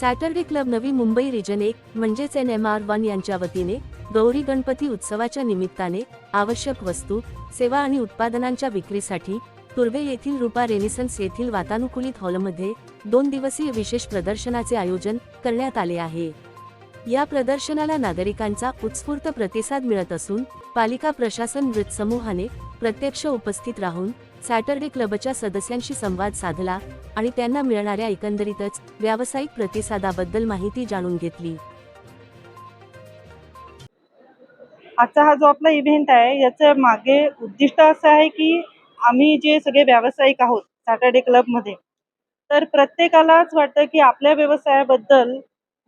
Saturday club Navi Mumbai region एक म्हणजेच N M R one यांच्या वतीने गौरी गणपती उत्सवाच्या निमित्ताने आवश्यक वस्तू सेवा आणि उत्पादनांच्या विक्रीसाठी तुर्वे येथील रुपा रेनिसन्स येथील वातानुकूलित हॉलमध्ये दोन दिवसीय विशेष प्रदर्शनाचे आयोजन करण्यात आले आहे. या प्रदर्शनाला नागरिकांचा उत्स्फूर्त प्रतिसाद मिळत असून पालिका प्रशासन मृत समूहाने प्रत्यक्ष उपस्थित राहून सॅटर्डे क्लबच्या सदस्यांशी संवाद साधला आणि त्यांना मिळणाऱ्या एकंदरीतच व्यावसायिक प्रतिसादाबद्दल माहिती जाणून घेतली. आजचा हा जो आपला इव्हेंट आहे याचं मागे उद्दिष्ट असं आहे की आम्ही जे सगळे व्यावसायिक आहोत सॅटर्डे क्लबमध्ये तर प्रत्येकालाच वाटतं की आपल्या व्यवसायाबद्दल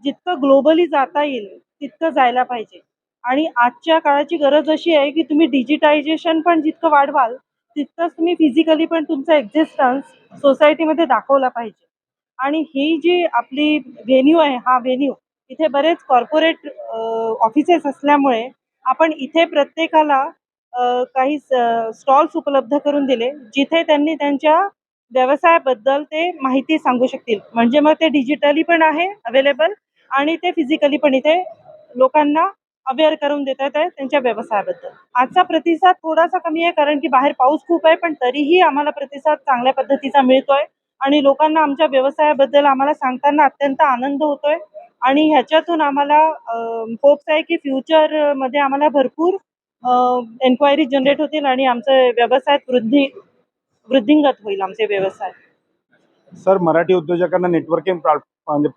जितकं ग्लोबली जाता येईल तितकं जायला पाहिजे. आणि आजच्या काळाची गरज अशी आहे की तुम्ही डिजिटायझेशन पण जितकं वाढवाल तितकंच तुम्ही फिजिकली पण तुमचा एक्झिस्टन्स सोसायटीमध्ये दाखवला पाहिजे. आणि ही जी आपली व्हेन्यू आहे हा व्हेन्यू इथे बरेच कॉर्पोरेट ऑफिसेस असल्यामुळे आपण इथे प्रत्येकाला काही स्टॉल्स उपलब्ध करून दिले जिथे त्यांनी त्यांच्या व्यवसायाबद्दल ते माहिती सांगू शकतील. म्हणजे मग ते डिजिटली पण आहे अवेलेबल आणि ते फिजिकली पण इथे लोकांना अवेअर करून देतात आहे त्यांच्या व्यवसायाबद्दल. आजचा प्रतिसाद थोडासा कमी आहे कारण की बाहेर पाऊस खूप आहे पण तरीही आम्हाला प्रतिसाद चांगल्या पद्धतीचा मिळतोय आणि लोकांना आमच्या व्यवसायाबद्दल आम्हाला सांगताना अत्यंत आनंद होतोय. आणि ह्याच्यातून आम्हाला होप्स आहे की फ्युचरमध्ये आम्हाला भरपूर एन्क्वायरी जनरेट होतील आणि आमचं व्यवसायात वृद्धी वृद्धिंगत होईल आमचे व्यवसाय. सर मराठी उद्योजकांना नेटवर्किंग म्हणजे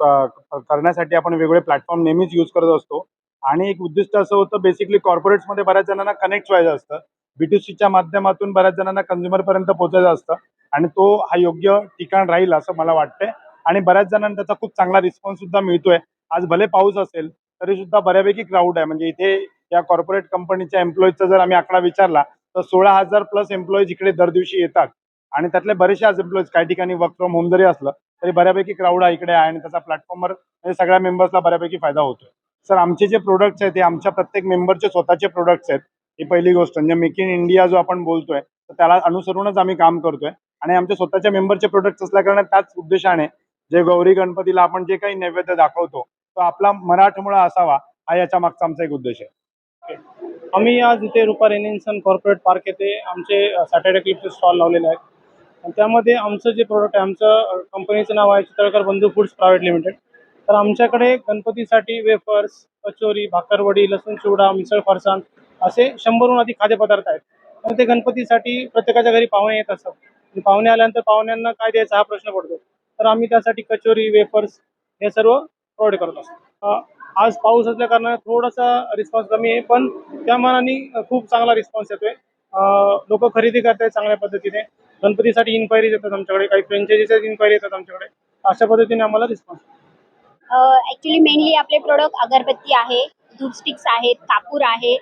करण्यासाठी आपण वेगवेगळे प्लॅटफॉर्म नेहमीच यूज करत असतो. आणि एक उद्दिष्ट असं होतं बेसिकली कॉर्पोरेट्समध्ये बऱ्याच जणांना कनेक्ट व्हायचं असतं. बी टू सीच्या माध्यमातून बऱ्याच जणांना कन्झ्युमरपर्यंत पोहोचायचं असतं. आणि तो हा योग्य ठिकाण राहील असं मला वाटतंय. आणि बऱ्याच जणांना त्याचा खूप चांगला रिस्पॉन्स सुद्धा मिळतोय. आज भले पाऊस असेल तरी सुद्धा बऱ्यापैकी क्राऊड आहे. म्हणजे इथे या कॉर्पोरेट कंपनीच्या एम्प्लॉईजचा जर आम्ही आकडा विचारला तर सोळा हजार प्लस एम्प्लॉईज इकडे दर दिवशी येतात. आणि त्यातले बरेचसे आज एम्प्लॉईज काही ठिकाणी वर्क फ्रॉम होम जरी असलं तरी बऱ्यापैकी क्राऊड हा इकडे आहे. आणि त्याचा प्लॅटफॉर्मवर म्हणजे सगळ्या मेंबर्सला बऱ्यापैकी फायदा होतोय. सर आमचे जे प्रोडक्ट्स आहेत ते आमच्या प्रत्येक मेंबरचे स्वतःचे प्रोडक्ट्स आहेत. ही पहिली गोष्ट म्हणजे मेक इन इंडिया जो आपण बोलतोय तर त्याला अनुसरूनच आम्ही काम करतोय. आणि आमच्या स्वतःच्या मेंबरचे प्रोडक्ट्स असल्याकारणे त्याच उद्देशाने जे गौरी गणपतीला आपण जे काही नैवेद्य दाखवतो तो आपला मराठमोळा असावा हा याच्या मागचा आमचा एक उद्देश आहे. आम्ही आज इथे रुपा रेनिन्सन कॉर्पोरेट पार्क येथे आमचे सॅटर्डे क्लिपचे स्टॉल लावलेले आहेत. त्यामध्ये आमचं जे प्रोडक्ट आहे आमचं कंपनीचं नाव आहे चितळकर बंधू फूड्स प्रायव्हेट लिमिटेड तर आमच्याकडे गणपतीसाठी वेफर्स कचोरी भाकरवडी लसूण चिवडा मिसळ फरसाण असे शंभरहून अधिक खाद्यपदार्थ आहेत. मग ते गणपतीसाठी प्रत्येकाच्या घरी पाहुणे येत असतात. आणि पाहुणे आल्यानंतर पाहुण्यांना काय द्यायचा हा प्रश्न पडतो. तर आम्ही त्यासाठी कचोरी वेफर्स हे सर्व प्रोव्हाइड करत असतो. आज पाऊस असल्या कारणाने थोडासा रिस्पॉन्स कमी आहे पण त्या मानाने खूप चांगला रिस्पॉन्स येतोय. लोक खरेदी करतायत चांगल्या पद्धतीने. गणपतीसाठी इन्क्वायरीज येतात आमच्याकडे. काही फ्रँचायझीच्या इन्क्वायरी येतात आमच्याकडे. अशा पद्धतीने आम्हाला रिस्पॉन्स ॲक्च्युली मेनली आपले प्रोडक्ट अगरबत्ती आहे दूध स्टिक्स आहेत कापूर आहे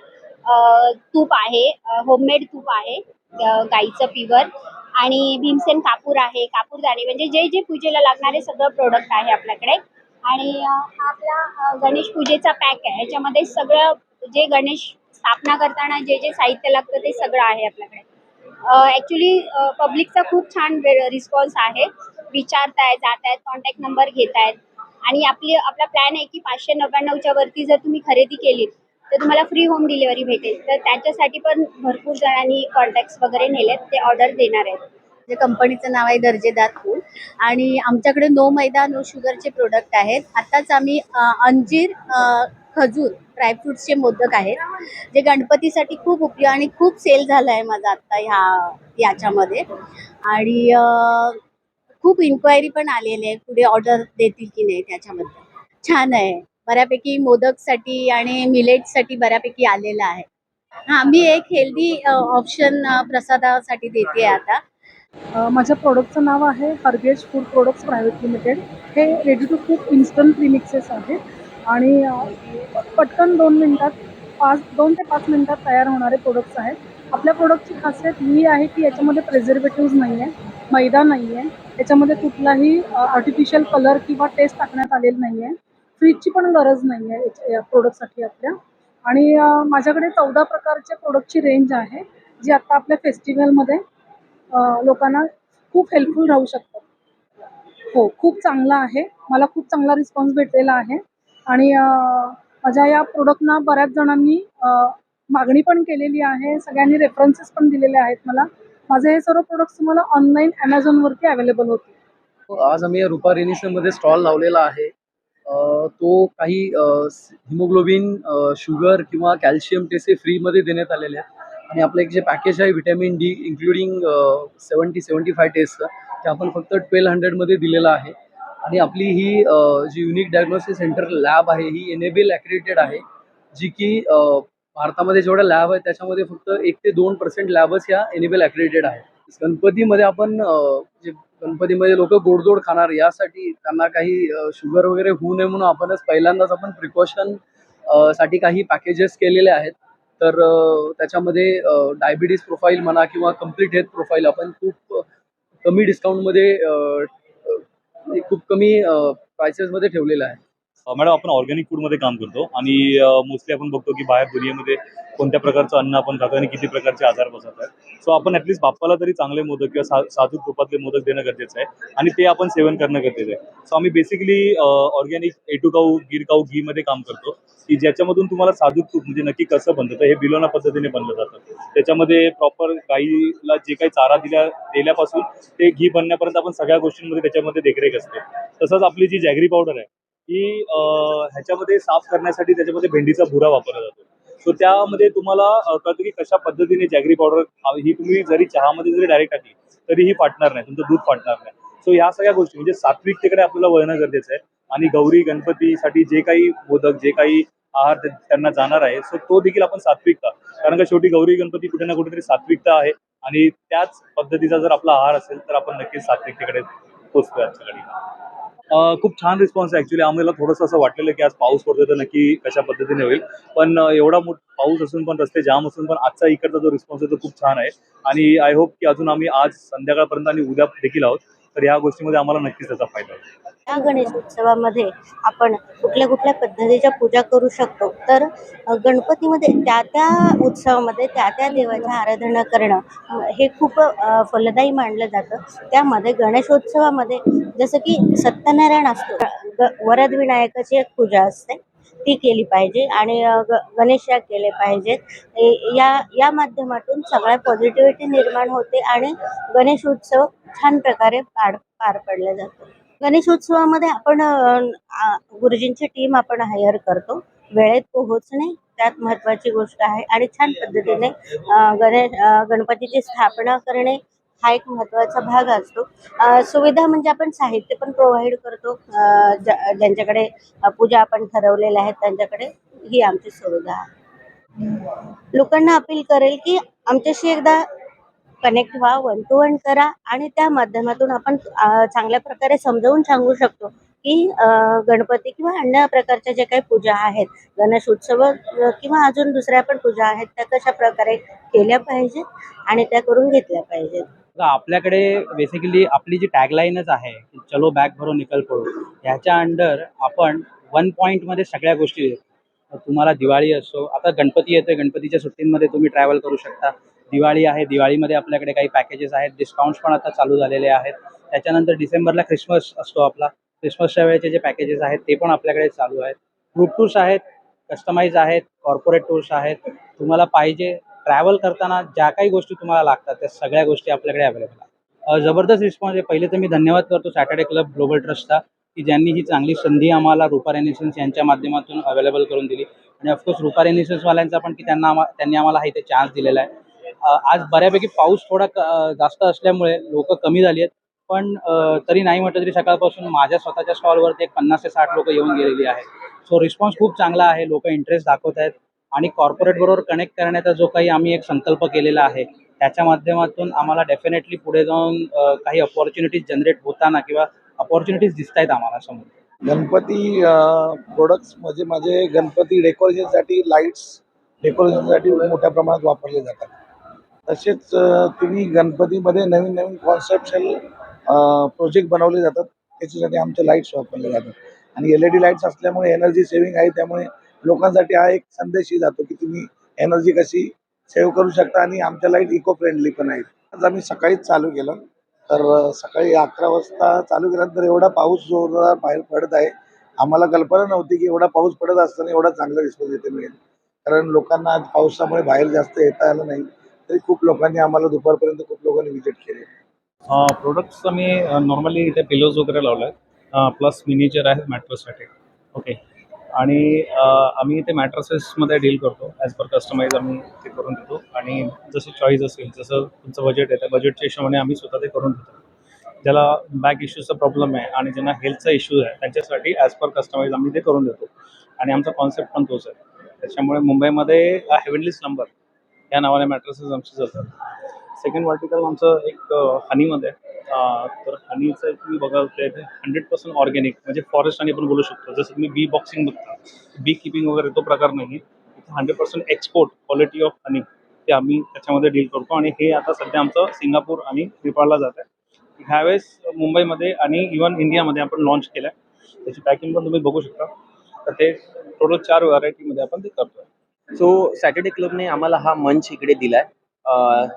तूप आहे होममेड तूप आहे गाईचं पिवर आणि भीमसेन कापूर आहे कापूरदाणे म्हणजे जे जे पूजेला लागणारे सगळं प्रोडक्ट आहे आपल्याकडे. आणि हा आपला गणेश पूजेचा पॅक आहे. याच्यामध्ये सगळं जे गणेश स्थापना करताना जे जे साहित्य लागतं ते सगळं आहे आपल्याकडे. ॲक्च्युली पब्लिकचा खूप छान रिस्पॉन्स आहे. विचारतायत जात आहेत कॉन्टॅक्ट नंबर घेत आहेत आणि आपली आपला प्लॅन आहे की पाचशे नव्याण्णवच्या वरती जर तुम्ही खरेदी केलीत तर तुम्हाला फ्री होम डिलिव्हरी भेटेल. तर त्याच्यासाठी पण भरपूर जणांनी कॉन्टॅक्ट्स वगैरे नेलेत ते ऑर्डर देणार आहेत. जे कंपनीचं नाव आहे दर्जेदार फूड. आणि आमच्याकडे नो मैदा नो शुगरचे प्रोडक्ट आहेत. आत्ताच आम्ही अंजीर खजूर ड्रायफ्रुट्सचे मोदक आहेत जे गणपतीसाठी खूप उपयोग आणि खूप सेल झाला आहे माझा आत्ता ह्या याच्यामध्ये. आणि खूप इन्क्वायरी पण आलेली आहे पुढे ऑर्डर देतील की नाही त्याच्याबद्दल. छान आहे. बऱ्यापैकी मोदकसाठी आणि मिलेटसाठी बऱ्यापैकी आलेलं आहे. हां मी एक हेल्दी ऑप्शन प्रसादासाठी देते आता. माझ्या प्रोडक्टचं नाव आहे हर्गेज फूड प्रोडक्ट्स प्रायव्हेट लिमिटेड हे ready to cook instant premixes आहेत आणि पटकन दोन मिनटात पाच दोन ते पाच मिनटात तयार होणारे प्रोडक्ट्स आहेत. आपल्या प्रोडक्टची खासियत ही आहे की याच्यामध्ये प्रेझर्वेटिव्ज नाही आहे मैदा नाही आहे याच्यामध्ये कुठलाही आर्टिफिशियल कलर किंवा टेस्ट टाकण्यात आलेला नाही आहे फ्रीजची पण गरज नाही आहे याच्या- या प्रोडक्टसाठी आपल्या. आणि माझ्याकडे चौदा प्रकारच्या प्रोडक्टची रेंज आहे जी आत्ता आपल्या फेस्टिवलमध्ये लोकांना खूप हेल्पफुल राहू शकतात. हो खूप चांगला आहे. मला खूप चांगला रिस्पॉन्स भेटलेला आहे. आणि माझ्या या प्रोडक्टना बऱ्याच जणांनी मागणी पण केलेली आहे. सगळ्यांनी रेफरन्सेस पण दिलेले आहेत मला. माझे हे सर्व प्रोडक्ट्स तुम्हाला ऑनलाईन ॲमेझॉनवरती अवेलेबल होते आज आम्ही रुपा रेनिसमध्ये स्टॉल लावलेला आहे. तो काही हिमोग्लोबिन शुगर किंवा कॅल्शियम टेस्ट फ्रीमध्ये देण्यात आलेले आहे आणि आपलं एक जे पॅकेज आहे vitamin D including seventy seventy five टेस्टचं ते आपण फक्त ट्वेल्व हंड्रेडमध्ये दिलेलं आहे. आणि आपली ही जी युनिक डायग्नोसिस सेंटर लॅब आहे ही एनेबल ॲक्रेडिटेड आहे जी की भारतामध्ये जेवढ्या लॅब आहेत त्याच्यामध्ये फक्त एक ते दोन पर्सेंट लॅबच या एनिबल ॲक्रेडिटेड आहे गणपतीमध्ये आपण जे गणपतीमध्ये लोक गोडजोड खाणार यासाठी त्यांना काही शुगर वगैरे होऊ नये म्हणून आपणच पहिल्यांदाच आपण प्रिकॉशनसाठी काही पॅकेजेस केलेले आहेत. तर त्याच्यामध्ये डायबिटीज प्रोफाईल म्हणा किंवा कंप्लीट हेल्थ प्रोफाईल आपण खूप कमी डिस्काउंटमध्ये खूप कमी प्रायसेसमध्ये ठेवलेलं आहे. मॅडम आपण ऑर्गॅनिक फूडमध्ये काम करतो आणि मोस्टली आपण बघतो की बाहेर दुनियेमध्ये कोणत्या प्रकारचं अन्न आपण खातो आणि किती प्रकारचे आजार बसत आहेत. सो आपण ॲटलिस्ट बाप्पाला तरी चांगले मोदक किंवा सा साजूक रूपातले मोदक देणं गरजेचं आहे आणि ते आपण सेवन करणं गरजेचं आहे. सो आम्ही basically organic A two cow Gir cow घीमध्ये काम करतो की ज्याच्यामधून तुम्हाला साजूक तूप म्हणजे नक्की कसं बनतं हे बिलोना पद्धतीने बनलं जातं. त्याच्यामध्ये प्रॉपर गाईला जे काही चारा दिल्या दिल्यापासून ते घी बनण्यापर्यंत आपण सगळ्या गोष्टींमध्ये त्याच्यामध्ये देखरेख असते. तसंच आपली जी जॅगरी पावडर आहे की ह्याच्यामध्ये साफ करण्यासाठी त्याच्यामध्ये भेंडीचा भुरा वापरला जातो. सो त्यामध्ये तुम्हाला कळतं की कशा पद्धतीने जॅगरी पावडर ही तुम्ही जरी चहामध्ये जरी डायरेक्ट टाकली तरी ही फाटणार नाही तुमचं दूध फाटणार नाही. सो ह्या सगळ्या गोष्टी म्हणजे सात्विकतेकडे आपल्याला वळणं गरजेचं आहे आणि गौरी गणपतीसाठी जे काही मोदक जे काही आहार त्यांना जाणार आहे सो तो देखील आपण सात्विकता. कारण का शेवटी गौरी गणपती कुठे ना कुठेतरी सात्विकता आहे आणि त्याच पद्धतीचा जर आपला आहार असेल तर आपण नक्कीच सात्विकतेकडे पोचतोय आजच्याकडे खूप छान रिस्पॉन्स आहे. ॲक्च्युली आम्हाला थोडंसं असं वाटलेलं की आज पाऊस पडतोय तर नक्की कशा पद्धतीने होईल. पण एवढा मोठ पाऊस असून पण रस्ते जाम असून पण आजचा इकडचा जो रिस्पॉन्स आहे तो खूप छान आहे. आणि आय होप की अजून आम्ही आज संध्याकाळपर्यंत आणि उद्या देखील आहोत. तर या गोष्टीमध्ये आम्हाला नक्कीच त्याचा फायदा होईल. या गणेश उत्सवामध्ये आपण कुठल्या कुठल्या पद्धतीच्या पूजा करू शकतो? तर गणपतीमध्ये त्या त्या उत्सवामध्ये त्या त्या देवाच्या आराधना करणं हे खूप फलदायी मानलं जातं. त्यामध्ये गणेशोत्सवामध्ये जसं की सत्यनारायण असतो वरद विनायकाची एक पूजा असते. ती केली पाहिजे आणि अ, ग गणेशया केले पाहिजेत. या या माध्यमातून सगळ्या पॉझिटिव्हिटी निर्माण होते आणि गणेश उत्सव छान प्रकारे पार पार पडला जातो. गणेशोत्सवामध्ये आपण गुरुजींची टीम आपण हायर करतो. वेळेत पोहोचणे त्यात महत्त्वाची गोष्ट आहे. आणि छान पद्धतीने गणेश गणपतीची स्थापना करणे हा एक महत्त्वाचा भाग असतो. सुविधा म्हणजे आपण साहित्य पण प्रोव्हाइड करतो. ज्या- ज्यांच्याकडे पूजा आपण ठरवलेल्या आहेत त्यांच्याकडे ही आमची सुविधा आहे. लोकांना अपील करेल की आमच्याशी एकदा कनेक्ट व्हा वन टू वन करा आणि त्या माध्यमातून आपण चांगल्या प्रकारे समजावून सांगू शकतो की गणपती किंवा अन्य प्रकारच्या ज्या काही पूजा आहेत गणेश उत्सव किंवा अजून दुसऱ्या पण पूजा आहेत त्या कशा प्रकारे केल्या पाहिजेत आणि त्या करून घेतल्या पाहिजेत. तर आपल्याकडे बेसिकली आपली जी टॅगलाईनच आहे चलो बॅग भरो निकल पडो ह्याच्या अंडर आपण वन पॉईंटमध्ये सगळ्या गोष्टी देतो. तुम्हाला दिवाळी असो आता गणपती येतोय गणपतीच्या सुट्टींमध्ये तुम्ही ट्रॅव्हल करू शकता. दिवाळी आहे दिवाळीमध्ये आपल्याकडे काही पॅकेजेस आहेत डिस्काउंट्स पण आता चालू झालेले आहेत. त्याच्यानंतर डिसेंबरला ख्रिसमस असतो आपला. ख्रिसमसच्या वेळेचे जे पॅकेजेस आहेत ते पण आपल्याकडे चालू आहेत. ग्रुप टूर्स आहेत कस्टमाइज आहेत कॉर्पोरेट टूर्स आहेत. तुम्हाला पाहिजे ट्रॅव्हल करताना ज्या काही गोष्टी तुम्हाला लागतात त्या सगळ्या गोष्टी आपल्याकडे अवेलेबल आहेत. जबरदस्त रिस्पॉन्स आहे. पहिले तर मी धन्यवाद करतो सॅटर्डे क्लब ग्लोबल ट्रस्टचा की ज्यांनी ही चांगली संधी आम्हाला रुपा रेनिसन्स यांच्या माध्यमातून अवेलेबल करून दिली. आणि ऑफकोर्स रुपा रेनिसन्सवाल्यांचा पण की त्यांना आम्हा त्यांनी आम्हाला हा इथे चान्स दिलेला आहे. आज बऱ्यापैकी पाऊस थोडा जास्त असल्यामुळे लोक कमी झाली आहेत. पण तरी नाही म्हटलं तरी सकाळपासून माझ्या स्वतःच्या स्टॉलवरती एक पन्नास ते साठ लोक येऊन गेलेली आहेत. सो रिस्पॉन्स खूप चांगला आहे. लोक इंटरेस्ट दाखवत आहेत. आणि कॉर्पोरेट बरोबर कनेक्ट करण्याचा जो काही आम्ही एक संकल्प केलेला आहे त्याच्या माध्यमातून आम्हाला डेफिनेटली पुढे जाऊन काही अपॉर्च्युनिटीज जनरेट होताना किंवा अपॉर्च्युनिटीज दिसत आहेत आम्हाला समोर. गणपती प्रोडक्ट्स म्हणजे माझे गणपती डेकोरेशनसाठी लाईट्स डेकोरेशनसाठी मोठ्या प्रमाणात वापरले जातात. तसेच तुम्ही गणपतीमध्ये नवीन नवीन कॉन्सेप्शल प्रोजेक्ट बनवले जातात. त्याच्यासाठी आमचे लाईट्स वापरले जातात. आणि एल ई डी लाईट्स असल्यामुळे एनर्जी सेव्हिंग आहे त्यामुळे लोकांसाठी हा एक संदेशही जातो की तुम्ही एनर्जी कशी सेव्ह करू शकता आणि आमच्या लाइट इको फ्रेंडली पण आहेत. आज आम्ही सकाळीच चालू केलं. तर सकाळी अकरा वाजता चालू केल्यानंतर एवढा पाऊस जोरदार बाहेर पडत आहे. आम्हाला कल्पना नव्हती की एवढा पाऊस पडत असताना एवढा चांगला रिस्पॉन्स येते मिळेल. कारण लोकांना आज पावसामुळे बाहेर जास्त येता आलं नाही. तरी खूप लोकांनी आम्हाला दुपारपर्यंत खूप लोकांनी व्हिजिट केले. प्रोडक्ट्स आम्ही नॉर्मली इथे पिलोज वगैरे लावला आहेत प्लस मिनिचर आहेत मॅट्रोसाठी ओके आणि आम्ही ते मॅट्रेसेसमध्ये डील करतो ॲज पर कस्टमाइज आम्ही ते करून देतो. आणि जसं चॉईस असेल जसं तुमचं बजेट आहे त्या बजेटच्या हिशोबाने आम्ही स्वतः ते करून देतो. ज्याला बॅक इश्यूचा प्रॉब्लेम आहे आणि ज्यांना हेल्थचा इश्यू आहे त्यांच्यासाठी ॲज पर कस्टमाइज आम्ही ते करून देतो. आणि आमचा कॉन्सेप्ट पण तोच आहे. त्याच्यामुळे मुंबईमध्ये हेवनलीस नंबर या नावाने मॅट्रेसेस आमचे चालतात. सेकंड वर्टिकल आमचं एक हनीमध्ये आहे. तर हनीचं तुम्ही बघाल ते हंड्रेड पर्सेंट ऑर्गॅनिक म्हणजे फॉरेस्ट आणि आपण बोलू शकतो. जसं तुम्ही बी बॉक्सिंग बघता बी किपिंग वगैरे तो प्रकार नाही आहे hundred percent export quality of honey ते आम्ही त्याच्यामध्ये डील करतो आणि हे आता सध्या आमचं सिंगापूर आणि नेपाळला जात आहे. ह्यावेळेस मुंबईमध्ये आणि इवन इंडियामध्ये आपण लॉन्च केलं आहे त्याची पॅकिंग पण तुम्ही बघू शकता. तर ते टोटल चार व्हरायटीमध्ये आपण ते करतो सो सॅटर्डे क्लबने आम्हाला हा मंच इकडे दिलाय. आहे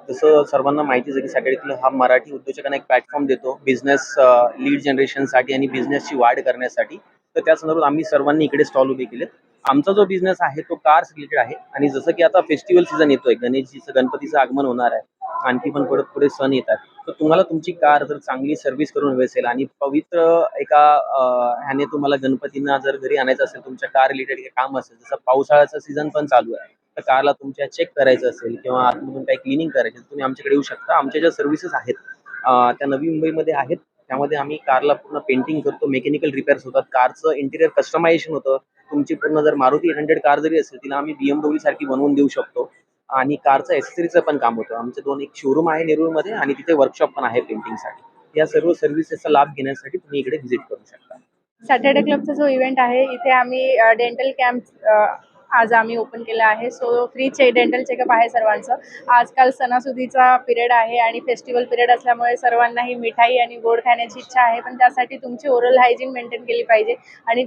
जसं सर्वांना माहितीच आहे की सॅटर्डे हा मराठी उद्योजकांना एक प्लॅटफॉर्म देतो बिझनेस लीड जनरेशनसाठी आणि बिझनेसची वाढ करण्यासाठी. तर त्या संदर्भात आम्ही सर्वांनी इकडे स्टॉल उभे केलेत. आमचा जो बिझनेस आहे तो कार्स रिलेटेड आहे. आणि जसं की आता फेस्टिवल सीझन येतोय गणेशजीचं गणपतीचं आगमन होणार आहे. आणखी पण पुढे पुढे सण येतात तर तुम्हाला तुमची कार जर चांगली सर्व्हिस करून हवी असेल आणि पवित्र एका ह्याने तुम्हाला गणपतींना जर घरी आणायचं असेल तुमच्या कार रिलेटेड काम असेल जसं पावसाळ्याचा सीझन पण चालू आहे. तर कारला तुमच्या चेक करायचं असेल किंवा आतमधून काही क्लिनिंग करायचं असेल, तुम्ही आमच्याकडे येऊ शकता. आमच्या ज्या सर्व्हिसेस आहेत त्या नवी मुंबईमध्ये आहेत. त्यामध्ये आम्ही कारला पूर्ण पेंटिंग करतो मेकॅनिकल रिपेअर्स होतात. कारचं इंटिरियर कस्टमायझेशन होतं. तुमची पूर्ण जर मारुती एट हंड्रेड कार जरी असेल तिला आम्ही बीएमडब्ल्यू सारखी बनवून देऊ शकतो. आणि कारचं एसेसरीचं पण काम होतं. आमचे दोन एक शोरूम आहे नेरूळमध्ये आणि तिथे वर्कशॉप पण आहे पेंटिंगसाठी या सर्व सर्व्हिसेसचा लाभ घेण्यासाठी तुम्ही इकडे व्हिजिट करू शकता. सॅटर्डे क्लबचा जो इव्हेंट आहे इथे आम्ही डेंटल कॅम्प आज आम्ही ओपन केलं आहे. सो फ्री चे डेंटल चेकअप आहे सर्वांचं. आजकाल सणासुदीचा पिरियड आहे आणि फेस्टिवल पिरियड असल्यामुळे सर्वांनाही मिठाई आणि गोड खाण्याची इच्छा आहे. पण त्यासाठी तुमची ओरल हायजीन मेंटेन केली पाहिजे. आणि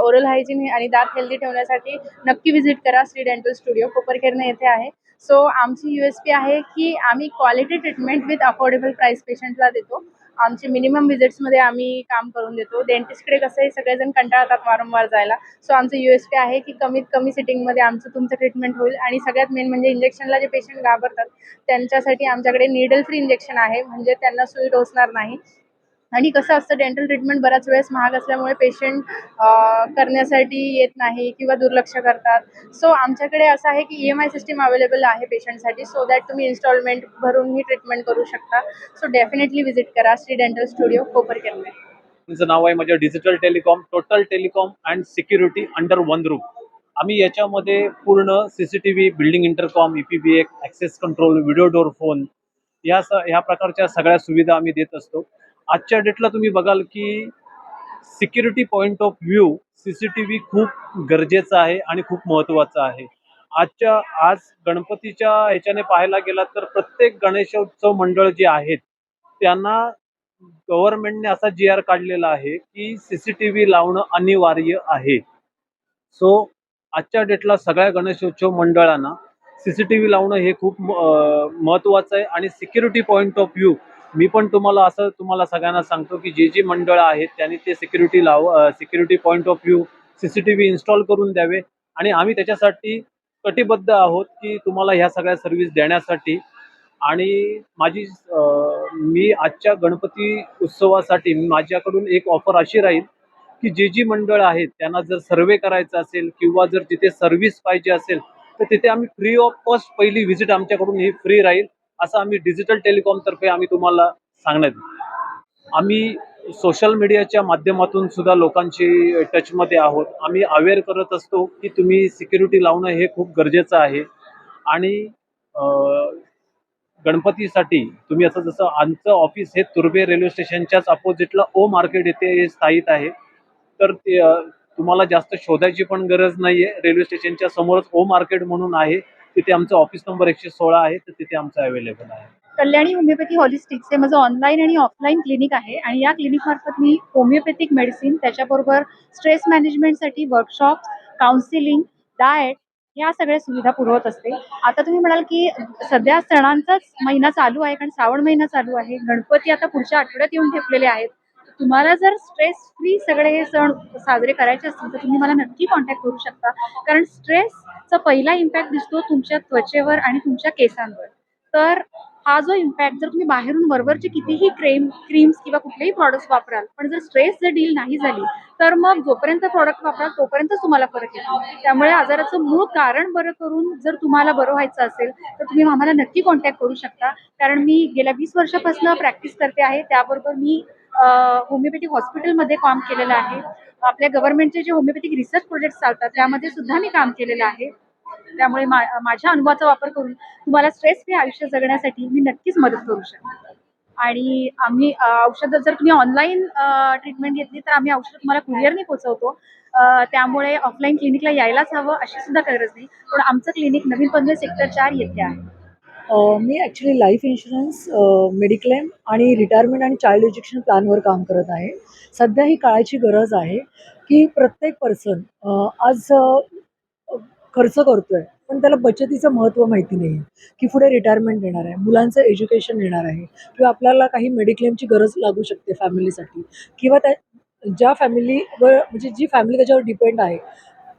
ओरल हायजीन आणि दात हेल्दी ठेवण्यासाठी नक्की व्हिजिट करा श्री डेंटल स्टुडिओ कोपरखेरणे येथे आहे. सो आमची यू एस पी आहे की आम्ही quality treatment with affordable price पेशंटला देतो. आमचे मिनिमम विजिट्समध्ये आम्ही काम करून देतो. डेंटिस्टकडे कसं आहे सगळेजण कंटाळतात वारंवार जायला. सो आमचं यू एस पी आहे की कमीत कमी सिटिंगमध्ये आमचं तुमचं ट्रीटमेंट होईल. आणि सगळ्यात मेन म्हणजे इंजेक्शनला जे पेशंट घाबरतात त्यांच्यासाठी आमच्याकडे निडल फ्री इंजेक्शन आहे. म्हणजे त्यांना सुई टोचणार नाही. आणि कसं असतं डेंटल ट्रीटमेंट बऱ्याच वेळेस महाग असल्यामुळे पेशंट करण्यासाठी येत नाही किंवा दुर्लक्ष करतात. सो आमच्याकडे असं आहे की E M I system available आहे पेशंटसाठी सो दॅट तुम्ही इन्स्टॉलमेंट भरूनही ट्रीटमेंट करू शकता. सो डेफिनेटली व्हिजिट करा श्री डेंटल स्टुडिओ कोपर कोपरकेरणे तुमचं नाव आहे म्हणजे digital telecom total telecom and security under one room आम्ही याच्यामध्ये पूर्ण C C T V building intercom E P B X access control video door phone या स ह्या प्रकारच्या सगळ्या सुविधा आम्ही देत असतो. आजच्या डेटला तुम्ही बघाल की security point of view C C T V खूप गरजेचं आहे आणि खूप महत्त्वाचं आहे. आजच्या आज गणपतीच्या ह्याच्याने पाहायला गेला तर प्रत्येक गणेशोत्सव मंडळ जे आहेत त्यांना गव्हर्नमेंटने असा जी आर काढलेला आहे की सी सी टी व्ही लावणं अनिवार्य आहे. सो आजच्या डेटला सगळ्या गणेशोत्सव मंडळांना सी सी टी व्ही लावणं हे खूप अं, महत्त्वाचं आहे आणि सिक्युरिटी पॉईंट ऑफ व्ह्यू मी पण तुम्हाला असं तुम्हाला सगळ्यांना सांगतो की जे जी मंडळं आहेत त्यांनी ते सिक्युरिटी लाव security point of view C C T V install करून द्यावे. आणि आम्ही त्याच्यासाठी कटिबद्ध आहोत की तुम्हाला ह्या सगळ्या सर्व्हिस देण्यासाठी. आणि माझी मी आजच्या गणपती उत्सवासाठी माझ्याकडून एक ऑफर अशी राहील की जे जी मंडळ आहेत त्यांना जर सर्वे करायचा असेल किंवा जर तिथे सर्व्हिस पाहिजे असेल तर तिथे आम्ही फ्री ऑफ कॉस्ट पहिली व्हिजिट आमच्याकडून ही फ्री राहील. असं आम्ही डिजिटल टेलिकॉमतर्फे आम्ही तुम्हाला सांगण्यात आम्ही सोशल मीडियाच्या माध्यमातून सुद्धा लोकांची टचमध्ये आहोत. आम्ही अवेअर करत असतो की तुम्ही सिक्युरिटी लावणं हे खूप गरजेचं आहे. आणि गणपतीसाठी तुम्ही असं जसं आमचं ऑफिस हे तुर्बे रेल्वे स्टेशनच्याच अपोजिटला ओ मार्केट येथे हे स्थायित आहे. तर तुम्हाला जास्त शोधायची पण गरज नाही आहे रेल्वे स्टेशनच्या समोरच ओ मार्केट म्हणून आहे. तिथे आमचं ऑफिस नंबर एकशे सोळा आहे तर तिथे आमचं अवेलेबल आहे. कल्याणी होमिओपॅथी हॉलिस्टिक्स हे माझं ऑनलाईन आणि ऑफलाईन क्लिनिक आहे आणि या क्लिनिकमार्फत मी होमिओपॅथिक मेडिसिन त्याच्याबरोबर स्ट्रेस मॅनेजमेंटसाठी वर्कशॉप काउन्सिलिंग डाएट या सगळ्या सुविधा पुरवत असते. आता तुम्ही म्हणाल की सध्या सणांचाच महिना चालू आहे कारण श्रावण महिना चालू आहे. गणपती आता पुढच्या आठवड्यात येऊन ठेपलेले आहेत. तुम्हाला जर स्ट्रेस फ्री सगळे हे सण साजरे करायचे असतील तर तुम्ही मला नक्की कॉन्टॅक्ट करू शकता. कारण स्ट्रेसचा पहिला इम्पॅक्ट दिसतो तुमच्या त्वचेवर आणि तुमच्या केसांवर. तर हा जो इम्पॅक्ट जर तुम्ही बाहेरून वरवरचे कितीही क्रीम क्रीम्स किंवा कुठलेही प्रॉडक्ट्स वापराल पण जर स्ट्रेस जर डील नाही झाली तर मग जोपर्यंत प्रॉडक्ट वापराल तोपर्यंतच तुम्हाला फरक येतो. त्यामुळे आजाराचं मूळ कारण बरं करून जर तुम्हाला बरं व्हायचं असेल तर तुम्ही आम्हाला नक्की कॉन्टॅक्ट करू शकता. कारण मी गेल्या वीस वर्षापासून प्रॅक्टिस करते आहे त्याबरोबर मी होमिओपॅथिक हॉस्पिटलमध्ये काम केलेलं आहे. आपल्या गव्हर्नमेंटचे जे होमिओपॅथिक रिसर्च प्रोजेक्ट चालतात त्यामध्ये सुद्धा मी काम केलेलं आहे. त्यामुळे मा माझ्या अनुभवाचा वापर करून तुम्हाला स्ट्रेस फ्री आयुष्य जगण्यासाठी मी नक्कीच मदत करू शकते. आणि आम्ही औषधं जर तुम्ही ऑनलाईन ट्रीटमेंट घेतली तर आम्ही औषधं तुम्हाला कुरिअरने पोहोचवतो त्यामुळे ऑफलाईन क्लिनिकला यायलाच हवं अशी सुद्धा गरज नाही. पण आमचं क्लिनिक नवीन पनवेल सेक्टर चार येथे आहे. मी ॲक्च्युली लाईफ इन्शुरन्स मेडिक्लेम आणि रिटायरमेंट आणि चाइल्ड एज्युकेशन प्लॅनवर काम करत आहे. सध्या ही काळाची गरज आहे की प्रत्येक पर्सन आज खर्च करतो आहे पण त्याला बचतीचं महत्त्व माहिती नाही आहे की पुढे रिटायरमेंट येणार आहे मुलांचं एज्युकेशन येणार आहे किंवा आपल्याला काही मेडिक्लेमची गरज लागू शकते फॅमिलीसाठी किंवा त्या ज्या फॅमिलीवर म्हणजे जी फॅमिली त्याच्यावर डिपेंड आहे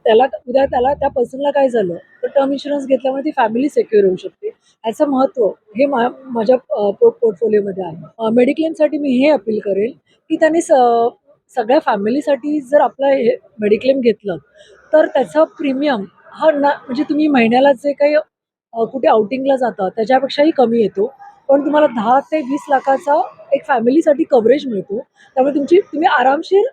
त्याला उद्या त्याला त्या पर्सनला काय झालं? तर टर्म इन्शुरन्स घेतल्यामुळे ती फॅमिली सेक्युअर होऊ शकते. याचं महत्त्व हे मा माझ्या पो पोर्टफोलिओमध्ये आहे. मेडिक्लेमसाठी मी हे अपील करेल की त्यांनी स सगळ्या फॅमिलीसाठी जर आपलं हे मेडिक्लेम घेतलं तर त्याचा प्रीमियम हा ना म्हणजे तुम्ही महिन्याला जे काही कुठे आउटिंगला जाता त्याच्यापेक्षाही कमी येतो. पण तुम्हाला दहा ते वीस लाखाचा एक फॅमिलीसाठी कव्हरेज मिळतो. त्यामुळे तुमची तुम्ही आरामशीर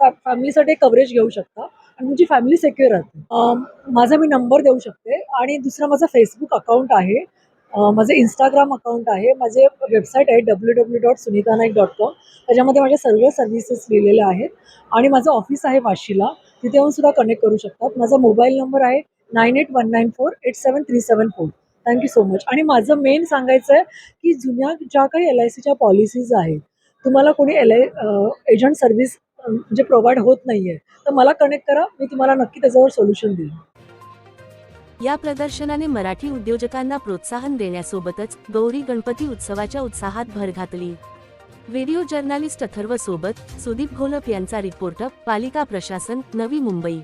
फॅ फॅमिलीसाठी कव्हरेज घेऊ शकता. आणि तुमची फॅमिली सेक्युअर राहते. माझा मी नंबर देऊ शकते. आणि दुसरा माझा फेसबुक अकाउंट आहे. माझं इंस्टाग्राम अकाउंट आहे. माझे वेबसाईट आहे W W dot Sunita Naik dot com त्याच्यामध्ये माझ्या सर्व सर्व्हिसेस लिहिलेल्या आहेत. आणि माझं ऑफिस आहे वाशीला. तिथे येऊन सुद्धा कनेक्ट करू शकतात. माझा मोबाईल नंबर आहे nine eight one nine four eight seven three seven four thank you so much आणि माझं मेन सांगायचं आहे की जुन्या ज्या काही एल आय सीच्या पॉलिसीज आहेत तुम्हाला कोणी एल आय एजंट सर्व्हिस म्हणजे प्रोव्हाइड होत नाहीये. तर मला कनेक्ट करा मी तुम्हाला नक्की त्याच्यावर सोल्युशन देईन. या प्रदर्शनाने मराठी उद्योजकांना प्रोत्साहन देण्यासोबतच गौरी गणपती उत्सवाच्या उत्साहात भर घातली. व्हिडिओ जर्नालिस्ट अथर्व सोबत सुदीप घोलप यांचा रिपोर्ट पालिका प्रशासन नवी मुंबई.